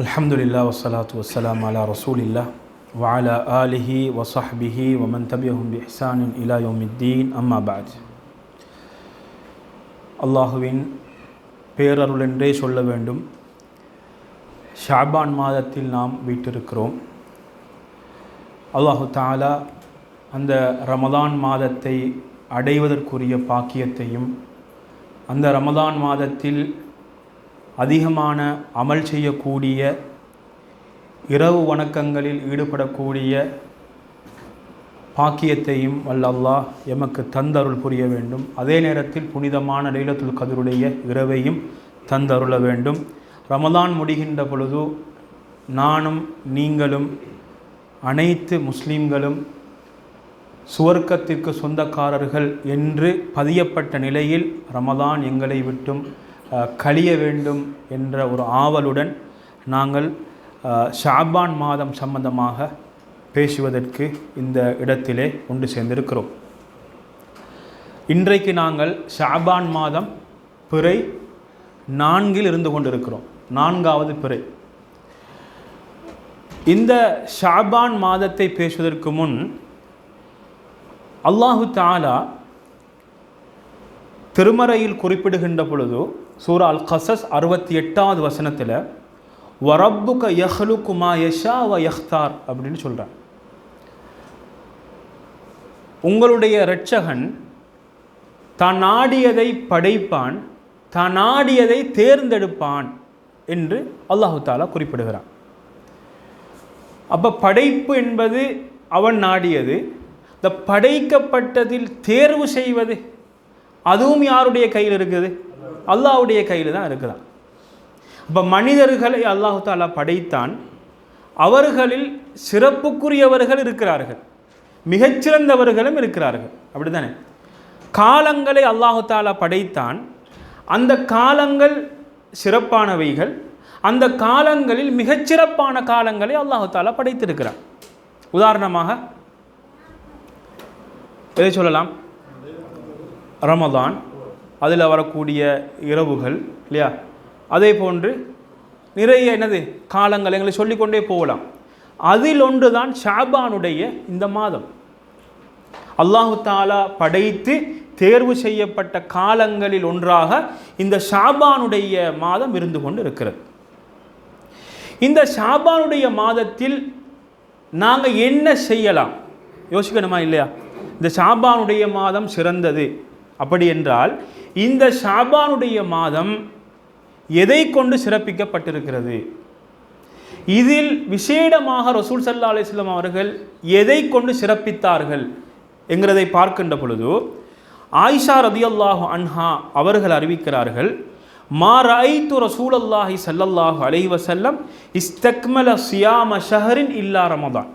அலமதுல்லா வசலாத்து வசலாம் அலா ரசூலில்லா வாலா ஆலிஹி வசஹ்பிஹி வமன் தபியஹும் பி ஹிசானின் இலா யோமித்தீன் அம்மாபாஜ் அல்லாஹுவின் பேரருள் என்றே சொல்ல வேண்டும். ஷாபான் மாதத்தில் நாம் வீட்டிருக்கிறோம். அல்லாஹு தாலா அந்த ரமதான் மாதத்தை அடைவதற்குரிய பாக்கியத்தையும் அந்த ரமதான் மாதத்தில் அதிகமான அமல் செய்யக்கூடிய இரவு வணக்கங்களில் ஈடுபடக்கூடிய பாக்கியத்தையும் வல்ல அல்லாஹ் எமக்கு தந்தருள் புரிய வேண்டும். அதே நேரத்தில் புனிதமான லைலத்துல் கதருடைய இரவையும் தந்தருள வேண்டும். ரமதான் முடிகின்ற பொழுது நானும் நீங்களும் அனைத்து முஸ்லீம்களும் சுவர்க்கத்திற்கு சொந்தக்காரர்கள் என்று பதியப்பட்ட நிலையில் ரமதான் எங்களை விட்டும் கழிய வேண்டும் என்ற ஒரு ஆவலுடன் நாங்கள் ஷாபான் மாதம் சம்பந்தமாக பேசுவதற்கு இந்த இடத்திலே ஒன்று சேர்ந்திருக்கிறோம். இன்றைக்கு நாங்கள் ஷாபான் மாதம் பிறை நான்கில் இருந்து கொண்டிருக்கிறோம். நான்காவது பிறை. இந்த ஷாபான் மாதத்தை பேசுவதற்கு முன் அல்லாஹு தாலா திருமறையில் குறிப்பிடுகின்ற பொழுது சூரா அல் கசஸ் அறுபத்தி எட்டாவது வசனத்தில் வரப்புக குமா யஷா வ யஹ்தார் அப்படின்னு சொல்கிறான் உங்களுடைய இரட்சகன் தான் நாடியதை படைப்பான் தான் நாடியதை தேர்ந்தெடுப்பான் என்று அல்லாஹு தாலா குறிப்பிடுகிறான். அப்போ படைப்பு என்பது அவன் நாடியது இந்த படைக்கப்பட்டதில் தேர்வு செய்வது அதுவும் யாருடைய கையில் இருக்குது? அல்லாஹ்வுடைய கையில் தான் இருக்குதான். இப்போ மனிதர்களை அல்லாஹு தாலா படைத்தான். அவர்களில் சிறப்புக்குரியவர்கள் இருக்கிறார்கள். மிகச்சிறந்தவர்களும் இருக்கிறார்கள். அப்படிதானே காலங்களை அல்லாஹு தாலா படைத்தான். அந்த காலங்கள் சிறப்பானவைகள். அந்த காலங்களில் மிகச்சிறப்பான காலங்களை அல்லாஹு தாலா படைத்திருக்கிறான் உதாரணமாக எதை சொல்லலாம்? ரமதான். அதில் வரக்கூடிய இரவுகள் இல்லையா? அதே போன்று நிறைய என்னது? காலங்கள் எங்களை சொல்லிக்கொண்டே போகலாம். அதில் ஒன்று தான் ஷாபானுடைய இந்த மாதம். அல்லாஹு தாலா படைத்து தேர்வு செய்யப்பட்ட காலங்களில் ஒன்றாக இந்த ஷாபானுடைய மாதம் இருந்து கொண்டு இருக்கிறது இந்த ஷாபானுடைய மாதத்தில் நாங்கள் என்ன செய்யலாம்? யோசிக்கணுமா இல்லையா? இந்த ஷாபானுடைய மாதம் சிறந்தது. அப்படி என்றால் இந்த ஷாபானுடைய மாதம் எதை கொண்டு சிறப்பிக்கப்பட்டிருக்கிறது? இதில் விசேடமாக ரசூல் சல்லா அலிஸ்லாம் அவர்கள் எதை கொண்டு சிறப்பித்தார்கள் என்கிறதை பார்க்கின்ற பொழுது ஆயிஷா ரதியல்லாஹு அன்ஹா அவர்கள் அறிவிக்கிறார்கள் மா ரஐத்து ரசூலல்லாஹி சல்லல்லாஹு அலைஹி வசல்லம் இஸ்தக்மல சியாம ஷஹரின் இல்லா ரமதான்.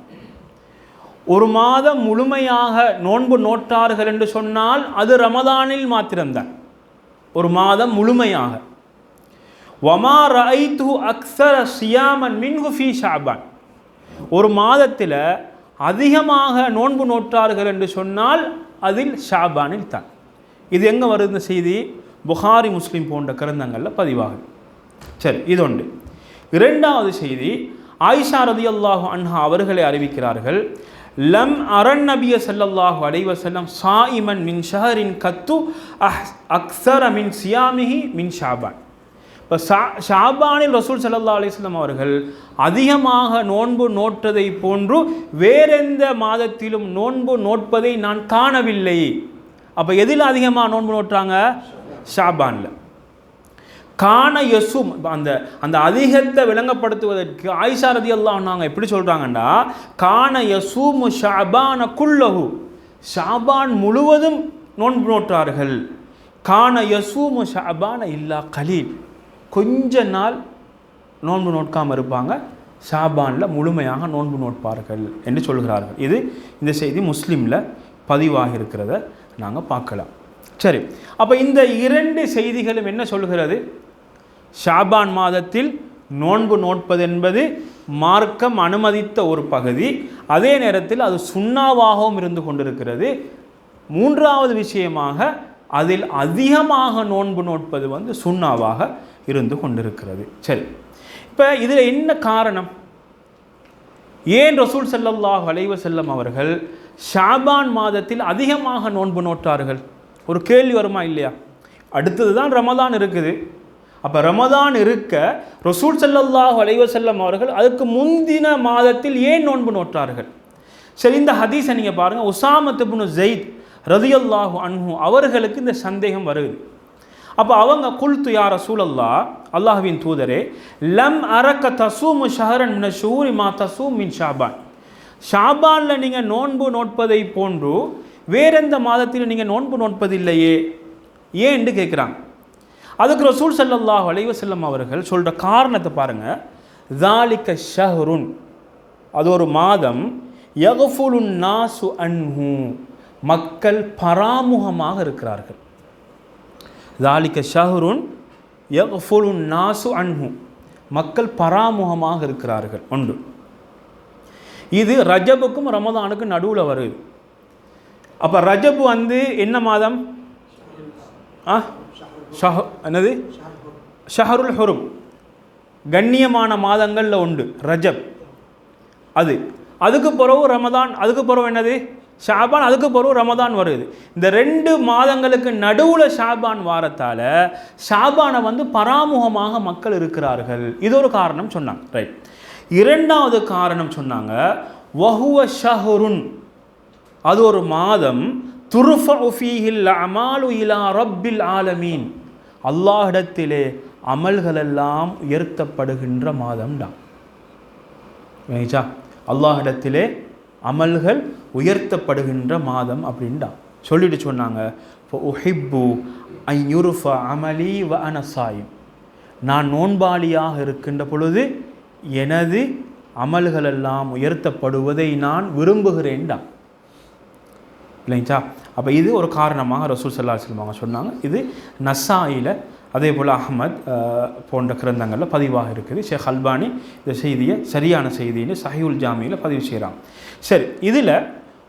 ஒரு மாதம் முழுமையாக நோன்பு நோட்டார்கள் என்று சொன்னால் அது ரமதானில் மாத்திரம்தான். ஒரு மாதம் முழுமையாக. வமா ரைத்து அக்ஸர சியாமன் மின்ஹு ஃபி ஷாபான். ஒரு மாதத்தில் அதிகமாக நோன்பு நோற்றார்கள் என்று சொன்னால் அதில் ஷாபானில் தான். இது எங்கே வருது இந்த செய்தி? புகாரி முஸ்லீம் போன்ற கிரந்தங்களில் பதிவாகும் சரி இது ஒன்று இரண்டாவது செய்தி ஆயிஷா ரதியல்லாஹு அன்ஹா அவர்களை அறிவிக்கிறார்கள். லம் அரண் நபிய ஸல்லல்லாஹு அலைவசல்லம் சாயிமன் மின் ஷஹரின் கத்து அஹ் அக்ஸர மின் சியாமிஹி மின் ஷாபான் இப்போ ஷா ஷாபானில் ரசூல் சல்லா அலிஸ்லாம் அவர்கள் அதிகமாக நோன்பு நோட்டதை போன்று வேறெந்த மாதத்திலும் நோன்பு நோட்பதை நான் காணவில்லை. அப்போ எதில் அதிகமாக நோன்பு நோட்டுறாங்க ஷாபானில். காண யசும் அந்த அந்த அதிகத்தை விளங்கப்படுத்துவதற்கு ஆயிஷா ரதி அல்லாஹ் நாங்கள் எப்படி சொல்கிறாங்கன்னா காண யசூமு ஷாபான குல்லஹு. ஷாபான் முழுவதும் நோன்பு நோட்டார்கள் காண யசூமு ஷாபான இல்லா கலீல். கொஞ்ச நாள் நோன்பு நோட்காமல் இருப்பாங்க. ஷாபானில் முழுமையாக நோன்பு நோட்பார்கள் என்று சொல்கிறார்கள். இது இந்த செய்தி முஸ்லீமில் பதிவாக இருக்கிறத நாங்கள் பார்க்கலாம். சரி அப்போ இந்த இரண்டு செய்திகளும் என்ன சொல்கிறது? ஷாபான் மாதத்தில் நோன்பு நோட்பது என்பது மார்க்கம் அனுமதித்த ஒரு பகுதி. அதே நேரத்தில் அது சுண்ணாவாகவும் இருந்து கொண்டிருக்கிறது. மூன்றாவது விஷயமாக அதில் அதிகமாக நோன்பு நோட்பது வந்து சுண்ணாவாக இருந்து கொண்டிருக்கிறது. சரி. இப்போ இதில் என்ன காரணம்? ஏன் ரசூல் செல்லல்லாஹ் அலைஹி செல்லம் அவர்கள் ஷாபான் மாதத்தில் அதிகமாக நோன்பு நோட்டார்கள்? ஒரு கேள்வி வருமா இல்லையா? அடுத்தது தான் ரமதான் இருக்குது. அப்போ ரமதான் இருக்க ரசூல் ஸல்லல்லாஹு அலைவசல்லம் அவர்கள் அதுக்கு முந்தின மாதத்தில் ஏன் நோன்பு நோட்டார்கள் சரி இந்த ஹதீஸை நீங்கள் பாருங்கள் உசாமத்துபுனு ஜெயித் ரதியல்லாஹு அன்ஹு அவர்களுக்கு இந்த சந்தேகம் வருது. அப்போ அவங்க குல்து யார் ரசூலல்லா அல்லாஹ்வின் தூதரே லம் அரக்க தசூமு ஷஹரன் மின ஷூரி மா தசூம் மின் ஷாபான். ஷாபானில் நீங்கள் நோன்பு நோட்பதை போன்று வேறெந்த மாதத்தில் நீங்கள் நோன்பு நோட்பதில்லையே? ஏன்னு கேட்குறாங்க. அதுக்கு ரசூல் ஸல்லல்லாஹு அலைஹி செல்லம் அவர்கள் சொல்கிற காரணத்தை பாருங்கள் தாலிக்க ஷஹருன். அது ஒரு மாதம். யகஃபுலுன் நாசு அன்ஹு. மக்கள் பராமுகமாக இருக்கிறார்கள். தாலிக்க ஷஹருன் யஃபுலுன் நாசு அன்ஹு. மக்கள் பராமுகமாக இருக்கிறார்கள். ஒன்று. இது ரஜபுக்கும் ரமதானுக்கும் நடுவில் வருது. அப்போ ரஜபு வந்து என்ன மாதம்? ஆ? ஷஹ என்னது? ஷஹருல் ஹுரும். கண்ணியமான மாதங்களில் உண்டு. ரஜப். அது. அதுக்கு பிறகு ரமதான் அதுக்கு பிறகு என்னது? ஷாபான் அதுக்கு பிறகு ரமதான் வருது. இந்த ரெண்டு மாதங்களுக்கு நடுவில் ஷாபான் வாரத்தால் ஷாபானை வந்து பராமுகமாக மக்கள் இருக்கிறார்கள். இது ஒரு காரணம் சொன்னாங்க. ரைட் இரண்டாவது காரணம் சொன்னாங்க. வஹுவ ஷஹருன். அது ஒரு மாதம் துருஃப அமாலு இலா ரப்பில் ஆலமீன். அல்லாஹிடத்திலே அமல்களெல்லாம் உயர்த்தப்படுகின்ற மாதம்தான் விளங்கிச்சா அல்லாஹிடத்திலே அமல்கள் உயர்த்தப்படுகின்ற மாதம் அப்படின்டா. சொல்லிட்டு சொன்னாங்க உஹிப்பு ஐயுருஃப அமலி வ அனசாயும் நான் நோன்பாளியாக இருக்கின்ற பொழுது எனது அமல்களெல்லாம் உயர்த்தப்படுவதை நான் விரும்புகிறேன்டா. இல்லைங்களா அப்போ இது ஒரு காரணமாக ரசூல் சல்லா அவங்க சொன்னாங்க. இது நசாயில் அதே போல் அஹமத் போன்ற கிரந்தங்களில் பதிவாக இருக்குது. ஷேக் அல்பானி இந்த செய்தியை சரியான செய்தின்னு சஹியுல் ஜாமியில் பதிவு செய்கிறாங்க சரி இதில்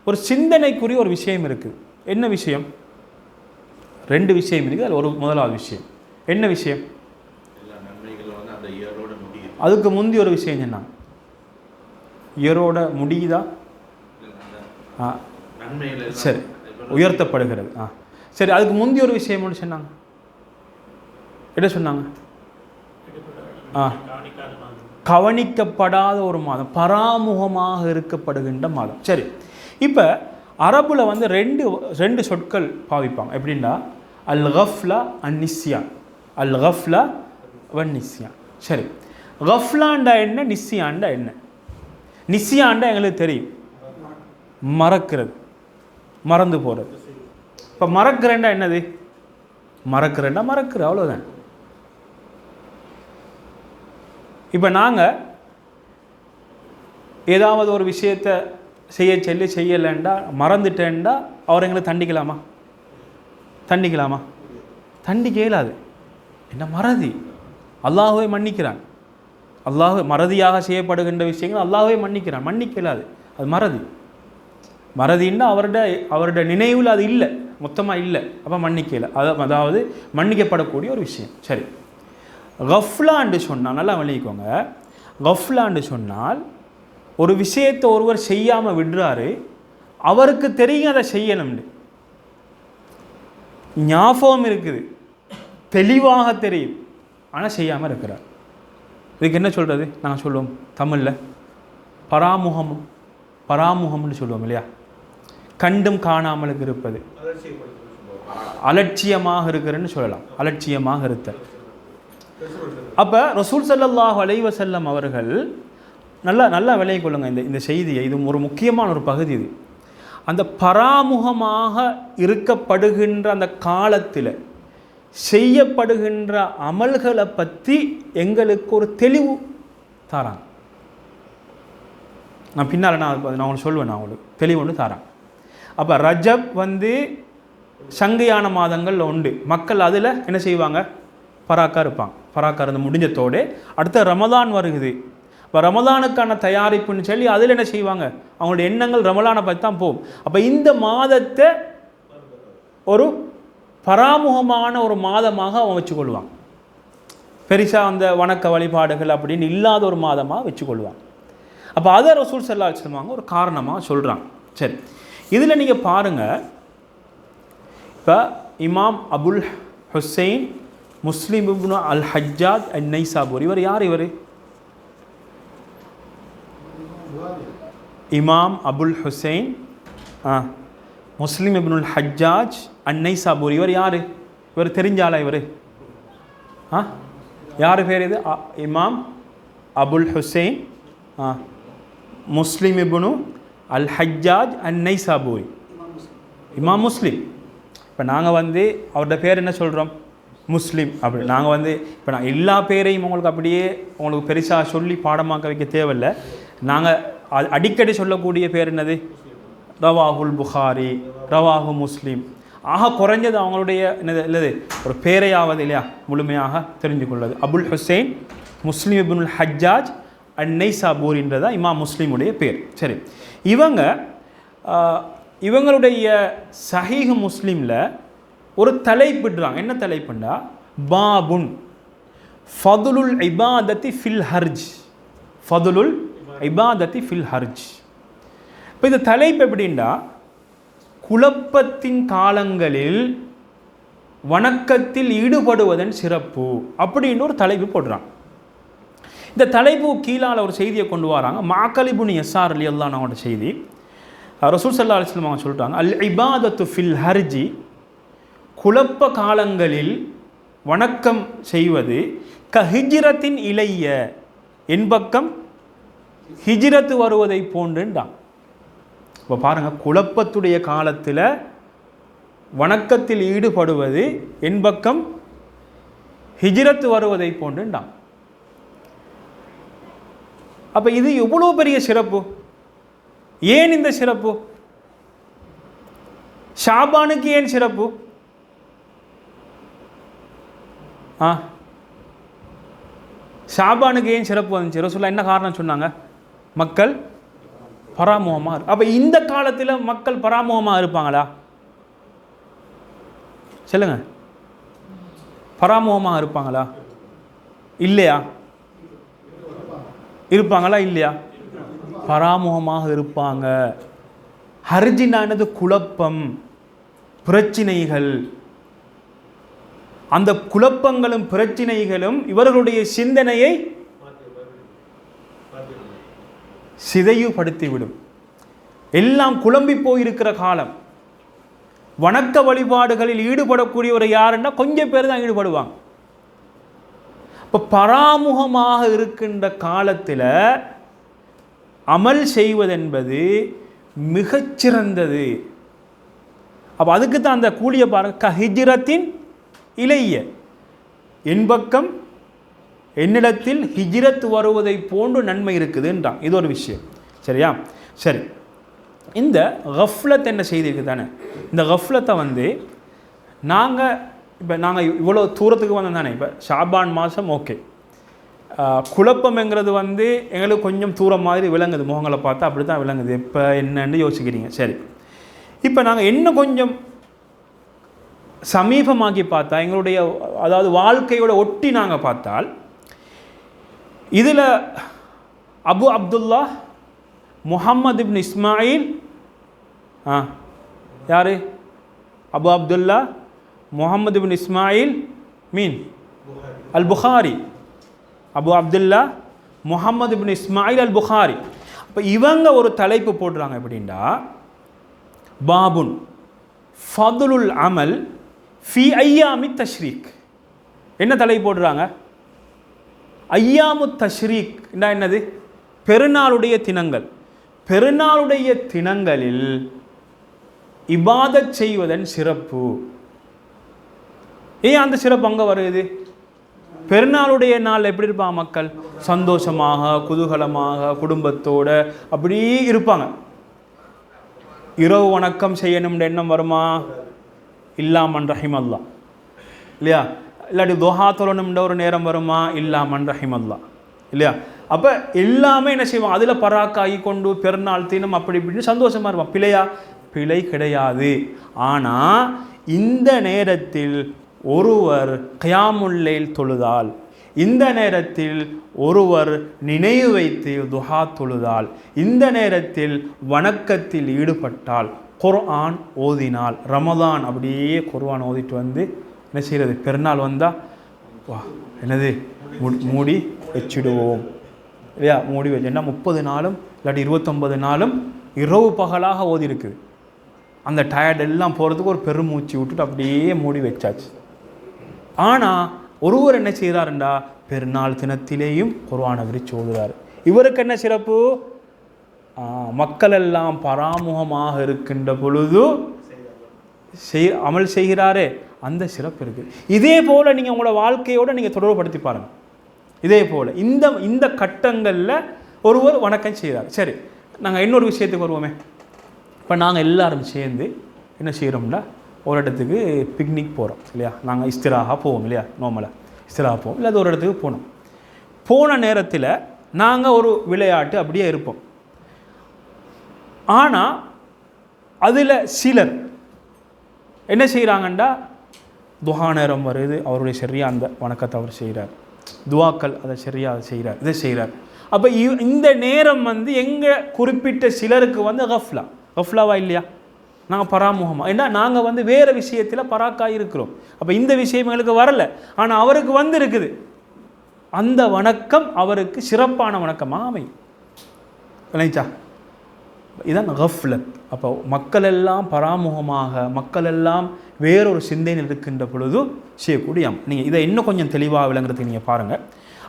ஒரு சிந்தனைக்குரிய ஒரு விஷயம் இருக்குது என்ன விஷயம்? ரெண்டு விஷயம் இருக்குது அதில் ஒரு முதலாவது விஷயம். என்ன விஷயம்? இயரோட அதுக்கு முந்தி ஒரு விஷயம் என்ன இயரோட முடியுதா? சரி. உயர்த்தப்படுகிறது. ஆ. சரி அதுக்கு முந்தி ஒரு விஷயம் ஒன்று சொன்னாங்க. என்ன சொன்னாங்க? ஆ. கவனிக்கப்படாத ஒரு மாதம் பராமுகமாக இருக்கப்படுகின்ற மாதம். சரி. இப்போ அரபுல வந்து ரெண்டு ரெண்டு சொற்கள் பாவிப்பாங்க. எப்படின்னா அல் கஃப்லா அன் நிஸ்யான் அல் கஃப்லா வன் நிஸ்யான் சரி. கஃப்லாண்டா என்ன நிஸ்யாண்டா என்ன? நிஸ்யாண்டா எங்களுக்கு தெரியும். மறக்கிறது. மறந்து போகிறது இப்போ மறக்கிறேன்டா என்னது? மறக்கிறேன்டா மறக்கிற அவ்வளோதான் இப்போ நாங்கள் ஏதாவது ஒரு விஷயத்தை செய்ய சொல்லி செய்யலைண்டா மறந்துட்டேன்டா அவர் எங்களை தண்டிக்கலாமா? தண்டிக்கலாமா? தண்டிக்க இயலாது என்ன மறதி? அல்லாஹ்வே மன்னிக்கிறான். அல்லாஹ் மறதியாக செய்யப்படுகின்ற விஷயங்கள் அல்லாஹ்வே மன்னிக்கிறான். மன்னிக்க இயலாது அது மறதி. மறதின்னா அவரோட அவரோட நினைவில் அது இல்லை. மொத்தமாக இல்லை. அப்போ மன்னிக்கல. அது அதாவது மன்னிக்கப்படக்கூடிய ஒரு விஷயம். சரி. கஃப்லாண்டு சொன்னால் நல்லா வழிக்கோங்க கஃப்லாண்டு சொன்னால் ஒரு விஷயத்தை ஒருவர் செய்யாமல் விடுறாரு அவருக்கு தெரியும் அதை செய்யணும்னு. ஞாபகம் இருக்குது. தெளிவாக தெரியும். ஆனால் செய்யாமல் இருக்கிறார். இதுக்கு என்ன சொல்கிறது நாங்கள் சொல்லுவோம் தமிழில். பராமுகம் பராமுகம்னு சொல்லுவோம் இல்லையா? கண்டும் காணாமலுக்கு இருப்பது. அலட்சியமாக இருக்கிறன்னு சொல்லலாம். அலட்சியமாக இருத்தல். அப்போ ரசூல் சல்லாஹ் அலைவசல்லம் அவர்கள் நல்லா நல்லா விலையை கொள்ளுங்க இந்த இந்த செய்தியை. இது ஒரு முக்கியமான ஒரு பகுதி இது. அந்த பராமுகமாக இருக்கப்படுகின்ற அந்த காலத்தில் செய்யப்படுகின்ற அமல்களை பற்றி எங்களுக்கு ஒரு தெளிவு தாராங்க. நான் பின்னால் நான் நான் உங்களுக்கு சொல்லுவேன் நான் உங்களுக்கு தெளிவு ஒன்று தரேன் அப்போ ரஜப் வந்து சங்கையான மாதங்களில் உண்டு. மக்கள் அதில் என்ன செய்வாங்க? பராக்கா இருப்பாங்க. பராக்கா இருந்து முடிஞ்சத்தோடு அடுத்த ரமதான் வருகுது. இப்போ ரமதானுக்கான தயாரிப்புன்னு சொல்லி அதில் என்ன செய்வாங்க? அவங்களுடைய எண்ணங்கள் ரமலானை பற்றி தான் போகும். அப்போ இந்த மாதத்தை ஒரு பராமுகமான ஒரு மாதமாக அவன் வச்சுக்கொள்வான். பெருசாக அந்த வணக்க வழிபாடுகள் அப்படின்னு இல்லாத ஒரு மாதமாக வச்சுக்கொள்வான். அப்போ அதை ரசூல் செல்லா வச்சுருவாங்க ஒரு காரணமாக சொல்கிறாங்க சரி. இதில் நீங்கள் பாருங்கள் இப்போ இமாம் அபுல் ஹுசைன் முஸ்லீம் இப்னு அல் ஹஜ்ஜாத் அண்ட் நைசாபூர் இவர் யார் இவர்? இமாம் அபுல் ஹுசைன் ஆ முஸ்லீம் இப்னுல் ஹஜ்ஜாஜ் அன்னை சாபூர் இவர் யார்? இவர் தெரிஞ்சாலா இவர்? ஆ யார் பேர் இது? அ- இமாம் அபுல் ஹுசைன் ஆ முஸ்லீம் இப்னு அல் ஹஜ்ஜாஜ் அண்ட் நைசாபூரி இமாம் முஸ்லீம் இப்போ நாங்கள் வந்து அவரோட பேர் என்ன சொல்கிறோம் முஸ்லீம் அப்படி நாங்கள் வந்து இப்போ நான் எல்லா பேரையும் உங்களுக்கு அப்படியே உங்களுக்கு பெருசாக சொல்லி பாடமாக்க வைக்க தேவையில்லை. நாங்கள் அடிக்கடி சொல்லக்கூடிய பேர் என்னது? ரவாஹுல் புகாரி ரவாஹு முஸ்லீம். ஆக குறைஞ்சது அவங்களுடைய என்னது இல்லது ஒரு பேரையாவது இல்லையா? முழுமையாக தெரிஞ்சு கொள்வது அபுல் ஹுசைன் முஸ்லீம் இப்னுல் ஹஜ்ஜாஜ் அன்னை என்றதான் இமாம் முஸ்லீமுடைய பேர். சரி. இவங்க இவங்களுடைய சஹீஹ் முஸ்லீமில் ஒரு தலைப்பிடுறாங்க என்ன தலைப்புண்டா? பாபுன். ஃபதுலுல் இபாதத்தி ஃபில் ஹர்ஜ். ஃபதுலுல் இபாதத்தி ஃபில் ஹர்ஜ். இப்போ இந்த தலைப்பு எப்படின்னா குழப்பத்தின் காலங்களில் வணக்கத்தில் ஈடுபடுவதன் சிறப்பு அப்படின்னு ஒரு தலைப்பு போடுறான். இந்த தலைப்பு கீழால் ஒரு செய்தியை கொண்டு வராங்க. மாக்கலிபுனி எஸ்ஆர் அலி அல்லான் செய்தி. ரசூல் சல்லா அலிஸ்லாம் அவங்க சொல்லிட்டாங்க அல் இபாதத்து ஃபில் ஹர்ஜி குழப்ப காலங்களில் வணக்கம் செய்வது க இளைய என்பக்கம் ஹிஜிரத்து வருவதை போன்றுண்டான் இப்போ பாருங்கள் குழப்பத்துடைய காலத்தில் வணக்கத்தில் ஈடுபடுவது என்பக்கம் ஹிஜிரத்து வருவதை போன்றுண்டான் அப்போ இது எவ்வளோ பெரிய சிறப்பு? ஏன் இந்த சிறப்பு? ஷாபானுக்கு ஏன் சிறப்பு? ஆ? ஷாபானுக்கு ஏன் சிறப்பு வந்துச்சு? ரசூல்லா என்ன காரணம் சொன்னாங்க? மக்கள் பராமுகமாக இரு. அப்போ இந்த காலத்தில் மக்கள் பராமுகமாக இருப்பாங்களா? சொல்லுங்க. பராமுகமாக இருப்பாங்களா? இல்லையா? இருப்பாங்களா இல்லையா? பராமுகமாக இருப்பாங்க. ஹர்ஜினானது குழப்பம் பிரச்சினைகள். அந்த குழப்பங்களும் பிரச்சினைகளும் இவர்களுடைய சிந்தனையை சிதைவுபடுத்திவிடும். எல்லாம் குழம்பி போயிருக்கிற காலம். வணக்க வழிபாடுகளில் ஈடுபடக்கூடியவர் யாருன்னா கொஞ்சம் பேர் தான் ஈடுபடுவாங்க. இப்போ பராமுகமாக இருக்கின்ற காலத்தில் அமல் செய்வதென்பது மிகச்சிறந்தது. அப்போ அதுக்கு தான் அந்த கூலியை பாருங்க. க இளைய. இளைய என்பக்கம் என்னிடத்தில் ஹிஜ்ரத் வருவதை போன்று நன்மை இருக்குதுன்றான் இது ஒரு விஷயம். சரியா? சரி. இந்த கஃப்லத் என்ன செய்திருக்கு தானே. இந்த கஃப்லத்தை வந்து நாங்கள் இப்போ நாங்கள் இவ்வளோ தூரத்துக்கு வந்தோம் தானே? இப்போ ஷாபான் மாதம் ஓகே குழப்பம்ங்கிறது வந்து எங்களுக்கு கொஞ்சம் தூரம் மாதிரி விளங்குது. முகங்களை பார்த்தா அப்படி தான் விளங்குது. இப்போ என்னன்னு யோசிக்கிறீங்க. சரி. இப்போ நாங்கள் இன்னும் கொஞ்சம் சமீபமாக்கி பார்த்தா எங்களுடைய அதாவது வாழ்க்கையோட ஒட்டி நாங்கள் பார்த்தால் இதில் அபு அப்துல்லா முஹம்மது இப்னு இஸ்மாயில் ஆ யார்? அபு அப்துல்லா முஹம்மது பின் இஸ்மாயில் மீன். அல் புகாரி அபு அப்துல்லா முஹம்மது பின் இஸ்மாயில் அல் புகாரி இப்போ இவங்க ஒரு தலைப்பு போடுறாங்க எப்படின்னா பாபுன் ஃபதுலுல் அமல் ஃபி ஐயாமி தஷ்ரீக். என்ன தலைப்பு போடுறாங்க? ஐயாமு தஷ்ரீக் என்னது? பெருநாளுடைய தினங்கள். பெருநாளுடைய தினங்களில் இபாதச் செய்வதன் சிறப்பு. ஏன் அந்த சிறப்பு அங்கே வருது? பெருநாளுடைய நாள் எப்படி இருப்பாங்க மக்கள்? சந்தோஷமாக குதூகலமாக குடும்பத்தோட அப்படி இருப்பாங்க. இரவு வணக்கம் செய்யணும்ன்ற எண்ணம் வருமா? இல்லாமன் ரஹிம் அல்லா இல்லையா? இல்லாட்டி துஹா தொழணும்ன்ற ஒரு நேரம் வருமா? இல்லாமன் ரஹிம் அல்லா இல்லையா? அப்போ எல்லாமே என்ன செய்வோம் அதில் பராக்காகி கொண்டு பெருநாள் தினம் அப்படி இப்படின்னு சந்தோஷமாக இருப்பான் பிழையா? பிழை கிடையாது. ஆனால் இந்த நேரத்தில் ஒருவர் கயாமுல்லையில் தொழுதால் இந்த நேரத்தில் ஒருவர் நினைவு வைத்து துஹா தொழுதால் இந்த நேரத்தில் வணக்கத்தில் ஈடுபட்டால் குர்ஆன் ஓதினால் ரமதான் அப்படியே குர்ஆன் ஓதிட்டு வந்து என்ன செய்கிறது பெருநாள் வந்தால் வா என்னது மூ- மூடி வச்சிடுவோம் இல்லையா மூடி வச்சு என்ன முப்பது நாளும் இல்லாட்டி இருபத்தொம்பது நாளும் இரவு பகலாக ஓதி இருக்குது அந்த டயர்ட் எல்லாம் போகிறதுக்கு ஒரு பெருமூச்சு விட்டுட்டு அப்படியே மூடி வச்சாச்சு ஆனால் ஒருவர் என்ன செய்கிறாருண்டா பெருநாள் தினத்திலேயும் குர்ஆனை விரிச்சு ஓடுகிறார் இவருக்கு என்ன சிறப்பு? மக்கள் எல்லாம் பராமுகமாக இருக்கின்ற பொழுது செய் அமல் செய்கிறாரே. அந்த சிறப்பு இருக்குது இதே போல் நீங்கள் உங்களோட வாழ்க்கையோடு நீங்கள் தொடர்புபடுத்தி பாருங்கள் இதே போல் இந்த இந்த கட்டங்களில் ஒருவர் வணக்கம் செய்கிறார் சரி நாங்கள் இன்னொரு விஷயத்துக்கு வருவோமே. இப்போ நாங்கள் எல்லாரும் சேர்ந்து என்ன செய்கிறோம்னா ஒரு இடத்துக்கு பிக்னிக் போகிறோம் இல்லையா? நாங்கள் இஸ்திராக போவோம் இல்லையா? நோமலை இஸ்திராக போவோம். இல்லை அது ஒரு இடத்துக்கு போனோம். போன நேரத்தில் நாங்கள் ஒரு விளையாட்டு அப்படியே இருப்போம். ஆனால் அதில் சிலர் என்ன செய்கிறாங்கண்டா துஹா நேரம் வருது அவருடைய சரியா அந்த வணக்கத்தை அவர் செய்கிறார் துவாக்கள் அதை சரியாக அதை செய்கிறார் இதை செய்கிறார் அப்போ இந்த நேரம் வந்து எங்கள் குறிப்பிட்ட சிலருக்கு வந்து கஃப்லா. கஃப்லாவா இல்லையா? நாங்கள் பராமுகமாக ஏன்னா நாங்கள் வந்து வேறு விஷயத்தில் பராக்காக இருக்கிறோம் அப்போ இந்த விஷயம் எங்களுக்கு வரல. ஆனால் அவருக்கு வந்து இருக்குது அந்த வணக்கம் அவருக்கு சிறப்பான வணக்கமாக அமையும். விளைச்சா இதான் கஃப்லத். அப்போ மக்கள் எல்லாம் பராமுகமாக மக்கள் எல்லாம் வேறொரு சிந்தையில் இருக்கின்ற பொழுது செய்யக்கூடிய நீங்கள் இதை இன்னும் கொஞ்சம் தெளிவாக விளங்குறதுக்கு நீங்கள் பாருங்கள்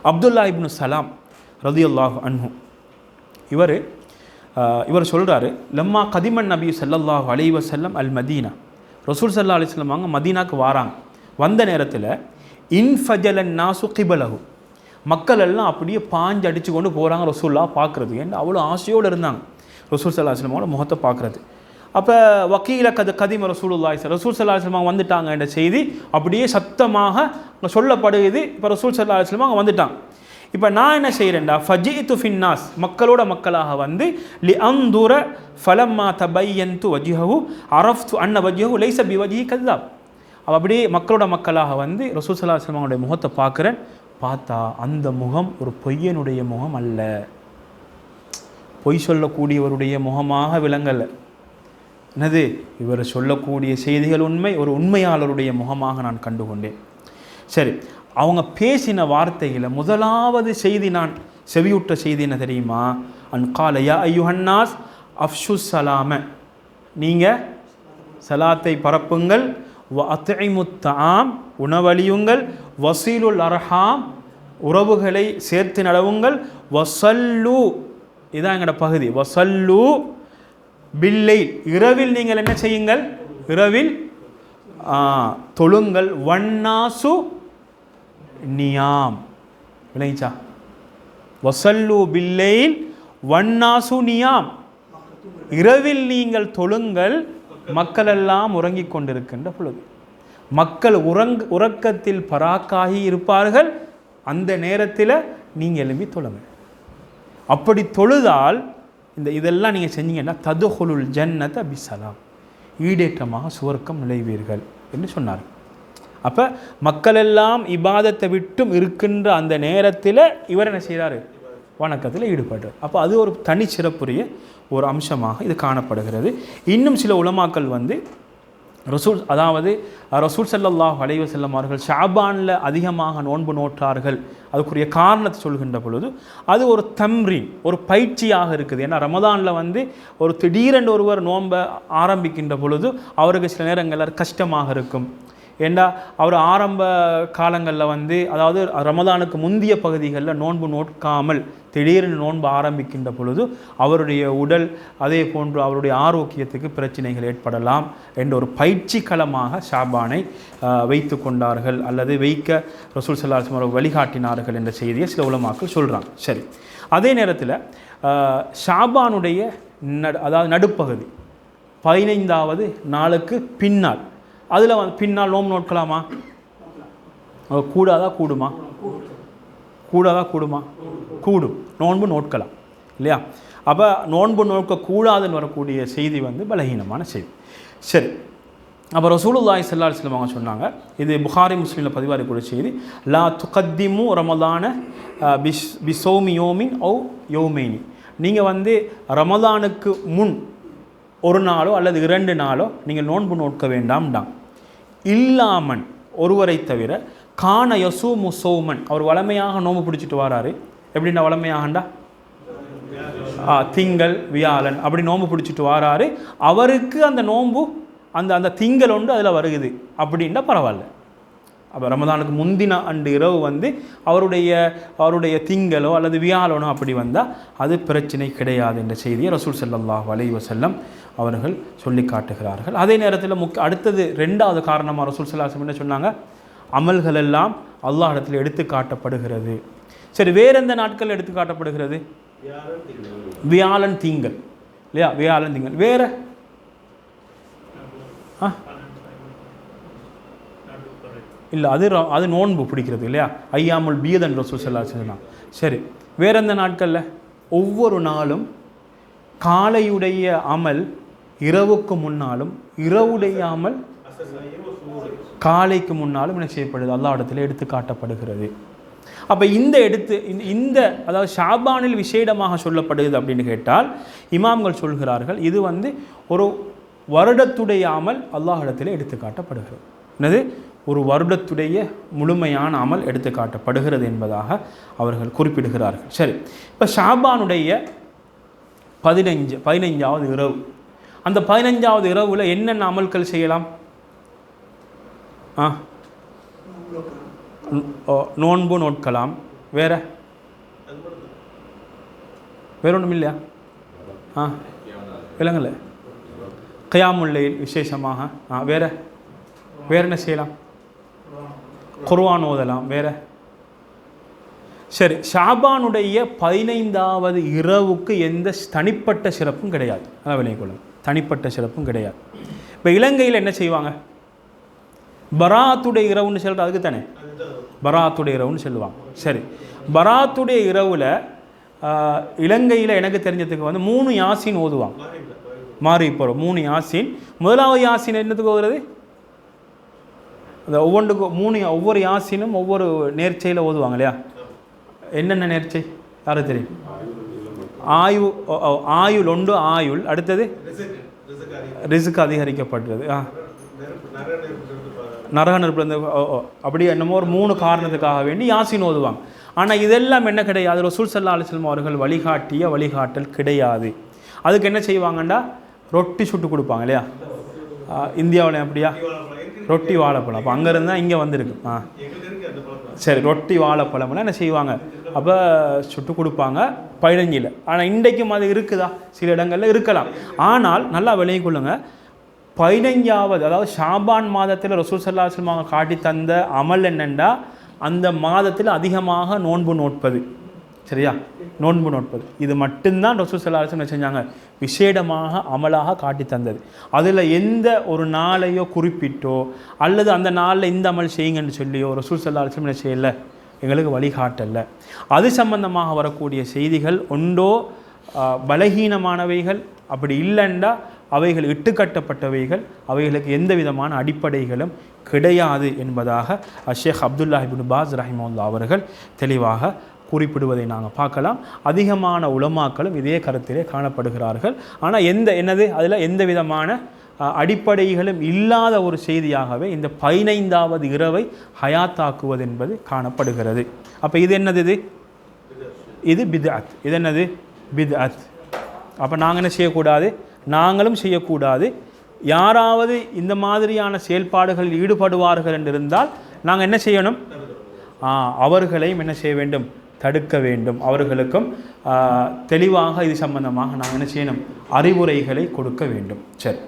அப்துல்லா இப்னு சலாம் ரதியுல்லாஹ் அன்ஹு இவர் இவர் சொல்கிறாரு லம்மா கதிமன் நபி ஸல்லல்லாஹு அலைவ செல்லம் அல் மதீனா. ரசூல் சல்லா அலிஸ்லம் வாங்க மதீனாக்கு வாராங்க. வந்த நேரத்தில் இன்ஃபஜலன் நாசு கிபலகு மக்கள் எல்லாம் அப்படியே பாஞ்சு அடிச்சு கொண்டு போகிறாங்க ரசூல்லா பார்க்குறது ஏன்னா அவ்வளோ ஆசையோடு இருந்தாங்க. ரசூல் சல்லா அலிஸ்லமோட முகத்தை பார்க்குறது. அப்போ வக்கீல கது கதிம ரசூலுல்லாய் ஸ- ரசூல் சல்லா அலுவலமாக வந்துட்டாங்க என்ற செய்தி அப்படியே சத்தமாக சொல்லப்படுகிறது. இப்போ ரசூல் சல்லா அலுவலமாக அவங்க வந்துட்டாங்க. இப்போ நான் என்ன செய்கிறேன்டா ஃபஜித்து ஃபின்னாஸ். மக்களோட மக்களாக வந்து லி அந்தூர ஃபலம்மா தபையந்து வஜிஹு அரஃப்து அன்ன வஜிஹு லைச பி வஜி கல்லாப். அவ அப்படியே மக்களோட மக்களாக வந்து ரசூல் சல்லா முகத்தை பார்க்குறேன். பார்த்தா அந்த முகம் ஒரு பொய்யனுடைய முகம் அல்ல. பொய் சொல்லக்கூடியவருடைய முகமாக விளங்கலை. என்னது? இவர் சொல்லக்கூடிய செய்திகள் உண்மை ஒரு உண்மையாளருடைய முகமாக நான் கண்டுகொண்டேன். சரி அவங்க பேசின வார்த்தையில் முதலாவது செய்தி நான் செவியுற்ற செய்தி என்ன தெரியுமா? அன் காலையா ஐயுஹன்னாஸ் அஃப்ஷு சலாம நீங்கள் சலாத்தை பரப்புங்கள் வ அத்தைமுத்தாம் உணவழியுங்கள் வசீலுல் அர்ஹாம் உறவுகளை சேர்த்து நடவுங்கள் வசல்லு இதான் எங்களோட பகுதி. வசல்லு பில்லை இரவில் நீங்கள் என்ன செய்யுங்கள்? இரவில் தொழுங்கள். வண்ணாசு நியாம். விளைச்சா வசல்லு பில்லையில் வண்ணாசு நியாம். இரவில் நீங்கள் தொழுங்கள் மக்களெல்லாம் உறங்கிக் கொண்டிருக்கின்ற பொழுது. மக்கள் உறங் உறக்கத்தில் பராக்காகி இருப்பார்கள் அந்த நேரத்தில் நீங்கள் எழும்பி தொழுங்க அப்படி தொழுதால் இந்த இதெல்லாம் நீங்கள் செஞ்சீங்கன்னா ததுஹுலுல் ஜன்னத அபிசலாம் ஈடேற்றமாக சுவர்க்கம் நுழைவீர்கள் என்று சொன்னார் அப்போ மக்களெல்லாம் இபாதத்தை விட்டும் இருக்கின்ற அந்த நேரத்தில் இவர் என்ன செய்கிறாரு வணக்கத்தில் ஈடுபடுறார். அப்போ அது ஒரு தனி சிறப்புரிய ஒரு அம்சமாக இது காணப்படுகிறது. இன்னும் சில உலமாக்கள் வந்து ரசூல் அதாவது ரசூல் செல்லல்லாஹ் வளைவு செல்லமார்கள் ஷாபானில் அதிகமாக நோன்பு நோற்றார்கள். அதுக்குரிய காரணத்தை சொல்கின்ற பொழுது அது ஒரு தம்ரீன் ஒரு பயிற்சியாக இருக்குது. ஏன்னா ரமதானில் வந்து ஒரு திடீரென்று ஒருவர் நோன்பை ஆரம்பிக்கின்ற பொழுது அவருக்கு சில நேரங்களில் கஷ்டமாக இருக்கும். ஏண்டா அவர் ஆரம்ப காலங்களில் வந்து அதாவது ரமதானுக்கு முந்திய பகுதிகளில் நோன்பு நோட்காமல் திடீர்னு நோன்பு ஆரம்பிக்கின்ற பொழுது அவருடைய உடல் அதே போன்று அவருடைய ஆரோக்கியத்துக்கு பிரச்சனைகள் ஏற்படலாம் என்ற ஒரு பயிற்சி களமாக ஷாபானை வைத்து கொண்டார்கள். அல்லது வைக்க ரசூல் சல்லாஹ் அவர்கள் வழிகாட்டினார்கள் என்ற செய்தியை சில உலமாக்கள் சொல்கிறாங்க சரி. அதே நேரத்தில் ஷாபானுடைய நடு அதாவது நடுப்பகுதி பதினைந்தாவது நாளுக்கு பின்னால் அதில் வந்து பின்னால் நோம்பு நோட்கலாமா? கூடாதா கூடுமா? கூடாதா கூடுமா? கூடும். நோன்பு நோட்கலாம் இல்லையா? அப்போ நோன்பு நோக்க கூடாதுன்னு வரக்கூடிய செய்தி வந்து பலகீனமான செய்தி. சரி. அப்போ ரசூலுல்லாய் ஸல்லல்லாஹு அலைஹி அவங்க சொன்னாங்க இது புகாரி முஸ்லீமில் பதிவாக செய்தி. லா துகத்திமு ரமலான பிஸ் பிசோமி யோமின் ஓ யோமேனி. நீங்கள் வந்து ரமலானுக்கு முன் ஒரு நாளோ அல்லது இரண்டு நாளோ நீங்கள் நோன்பு நோக்க வேண்டாம்டாம். இல்லாமன் ஒருவரை தவிர கான யசூமு சௌமன். அவர் வளமையாக நோம்பு பிடிச்சிட்டு வராரு. எப்படின்னா வளமையாகண்டா? ஆ, திங்கள் வியாழன். அப்படி நோம்பு பிடிச்சிட்டு வாராரு. அவருக்கு அந்த நோம்பு அந்த அந்த திங்கள் ஒன்று அதில் வருகுது. அப்படின்னா பரவாயில்ல. அப்போ ரமதானுக்கு முந்தின அன்று இரவு வந்து அவருடைய அவருடைய திங்களோ அல்லது வியாழனோ அப்படி வந்தால் அது பிரச்சனை கிடையாது என்ற செய்தியை ரசூல் செல்லல்லாஹ் அலைஹி செல்லம் அவர்கள் சொல்லி காட்டுகிறார்கள். அதே நேரத்தில் முக் அடுத்தது ரெண்டாவது காரணமாக ரசூல் செல்லாசம் என்ன சொன்னாங்க? அமல்கள் எல்லாம் அல்லாஹ் இடத்துல எடுத்து காட்டப்படுகிறது. சரி வேற எந்த நாட்கள் எடுத்து காட்டப்படுகிறது? வியாழன் திங்கள். இல்லையா? வியாழன் திங்கள். வேறு? ஆ? இல்லை அது அது நோன்பு பிடிக்கிறது இல்லையா? ஐயாமுல் பீதன் ரசூல் ஸல்லல்லாஹு சரி வேற எந்த நாட்களில்? ஒவ்வொரு நாளும் காலையுடைய அமல் இரவுக்கு முன்னாலும் இரவுடைய அமல் காலைக்கு முன்னாலும் என்ன செய்யப்படுது? அல்லா இடத்துல எடுத்து காட்டப்படுகிறது. அப்போ இந்த எடுத்து இந்த- இந்த அதாவது ஷாபானில் விசேடமாக சொல்லப்படுது அப்படின்னு கேட்டால் இமாம்கள் சொல்கிறார்கள் இது வந்து ஒரு வருடத்துடைய அமல் அல்லாஹ் இடத்துல எடுத்து காட்டப்படுகிறது. என்னது? ஒரு வருடத்துடைய முழுமையான அமல் எடுத்து காட்டப்படுகிறது என்பதாக அவர்கள் குறிப்பிடுகிறார்கள். சரி இப்போ ஷாபானுடைய பதினைஞ்சு பதினைஞ்சாவது இரவு. அந்த பதினைஞ்சாவது இரவில் என்னென்ன அமல்கள் செய்யலாம்? ஆ? ஓ, நோன்பு நோட்கலாம். வேற? வேற ஒன்றும் இல்லையா? ஆ? விலங்கல்ல கயாமுல்லையில் விசேஷமாக. ஆ வேற? வேற என்ன செய்யலாம்? குர்வான் ஓதலாம். வேற? சரி ஷாபானுடைய பதினைந்தாவது இரவுக்கு எந்த தனிப்பட்ட சிறப்பும் கிடையாது. அதான் விளையக்கொள்ளும் தனிப்பட்ட சிறப்பும் கிடையாது. இப்போ இலங்கையில் என்ன செய்வாங்க? பராத்துடைய இரவுன்னு சொல்கிறது அதுக்கு தானே? பராத்துடைய இரவுன்னு சொல்லுவாங்க. சரி பராத்துடைய இரவில் இலங்கையில் எனக்கு தெரிஞ்சதுக்கு வந்து மூணு யாசின் ஓதுவாங்க. மாறி போகிறோம் மூணு யாசின். முதலாவது யாசின் என்னத்துக்கு ஓதுறது? அந்த ஒவ்வொன்றுக்கும் மூணு ஒவ்வொரு யாசினும் ஒவ்வொரு நேர்ச்சையில் ஓதுவாங்க இல்லையா? என்னென்ன நேர்ச்சை? யாரும் தெரியும்? ஆயு ஓ, ஓ, ஆயுள் ஒன்று ஆயுள். அடுத்தது? ரிசுக்கு அதிகரிக்கப்படுறது ஆ. நரக நெருப்புலேருந்து ஓ ஓ. அப்படி என்னமோ ஒரு மூணு காரணத்துக்காக வேண்டி யாசின் ஓதுவாங்க. ஆனால் இதெல்லாம் என்ன கிடையாது. ரசூல் சல்லா அலிஸ்லம் அவர்கள் வழிகாட்டிய வழிகாட்டல் கிடையாது. அதுக்கு என்ன செய்வாங்கண்டா? ரொட்டி சுட்டு கொடுப்பாங்க இல்லையா? இந்தியாவில் அப்படியா ரொட்டி வாழைப்பழம். அப்போ அங்கேருந்து தான் இங்கே வந்திருக்கு. ஆ. சரி ரொட்டி வாழைப்பழம்லாம் என்ன செய்வாங்க? அப்போ சுட்டு கொடுப்பாங்க பதினஞ்சில் ஆனால் இன்றைக்கும் அது இருக்குதா? சில இடங்களில் இருக்கலாம். ஆனால் நல்லா விளைய கொள்ளுங்க. பதினைஞ்சாவது அதாவது ஷாபான் மாதத்தில் ரசூல் சல்லா சொல்லுவாங்க காட்டி தந்த அமல் என்னென்னா அந்த மாதத்தில் அதிகமாக நோன்பு நோட்பது. சரியா? நோன்பு நோட்பது இது மட்டும்தான் ரசூல் சல்லா என்ன செஞ்சாங்க? விசேடமாக அமலாக காட்டி தந்தது. அதில் எந்த ஒரு நாளையோ குறிப்பிட்டோ அல்லது அந்த நாளில் இந்த அமல் செய்யுங்கன்னு சொல்லியோ ரசூல் சல்லா என்ன செய்யலை? எங்களுக்கு வழிகாட்டல. அது சம்பந்தமாக வரக்கூடிய செய்திகள் ஒன்றோ பலகீனமானவைகள்? அப்படி இல்லைண்டா அவைகள் இட்டுக்கட்டப்பட்டவைகள் அவைகளுக்கு எந்த விதமான அடிப்படைகளும் கிடையாது என்பதாக ஷேக் அப்துல்லாஹிபின் பாஸ் ரஹிமுல்லா அவர்கள் தெளிவாக குறிப்பிடுவதை நாங்கள் பார்க்கலாம். அதிகமான உலமாக்களும் இதே கருத்திலே காணப்படுகிறார்கள். ஆனால் எந்த என்னது? அதில் எந்த விதமான அடிப்படைகளும் இல்லாத ஒரு செய்தியாகவே இந்த பதினைந்தாவது இரவை ஹயாத்தாக்குவது என்பது காணப்படுகிறது. அப்போ இது என்னது இது? இது பித்அத். இது என்னது? பித்அத். அப்போ நாங்கள் என்ன செய்யக்கூடாது? நாங்களும் செய்யக்கூடாது. யாராவது இந்த மாதிரியான செயல்பாடுகளில் ஈடுபடுவார்கள் என்று இருந்தால் நாங்கள் என்ன செய்யணும்? அவர்களையும் என்ன செய்ய வேண்டும்? தடுக்க வேண்டும். அவர்களுக்கும் தெளிவாக இது சம்பந்தமாக நாங்கள் என்ன செய்யணும்? அறிவுரைகளை கொடுக்க வேண்டும். சரி.